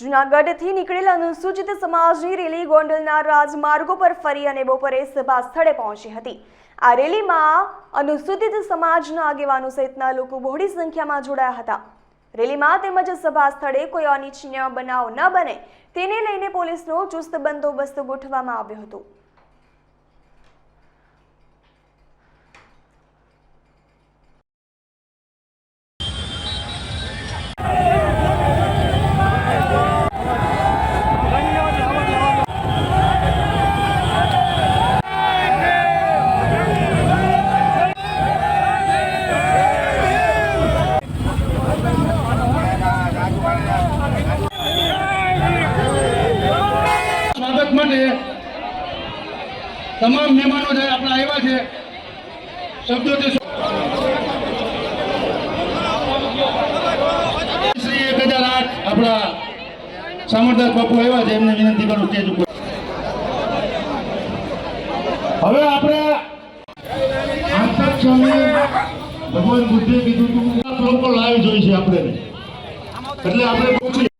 જૂનાગઢથી નીકળેલ અનુસૂચિત સમાજની રેલી ગોંડલના રાજમાર્ગો પર ફરી અને બપોરે સભા સ્થળે પહોંચી હતી. આ રેલીમાં અનુસૂચિત સમાજના આગેવાનો સહિતના લોકો બહોળી સંખ્યામાં જોડાયા હતા. રેલીમાં તેમજ સભા સ્થળે કોઈ અનિચ્છનીય બનાવ ન બને તેને લઈને પોલીસનો ચુસ્ત બંદોબસ્ત ગોઠવવામાં આવ્યો હતો. માટે તમામ મહેમાનો જે આપણા આવ્યા છે શબ્દોથી શ્રી એક હજાર આઠ આપણા સામરદાસ બાપુ આવ્યા છે, એમને વિનંતી કરું સ્ટેજ ઉપર. હવે આપણે આંતર સ્વામી ભગવાન બુદ્ધે કીધું હતું લોકો લાઈવ જોઈ છે આપણે. એટલે આપણે પૂછી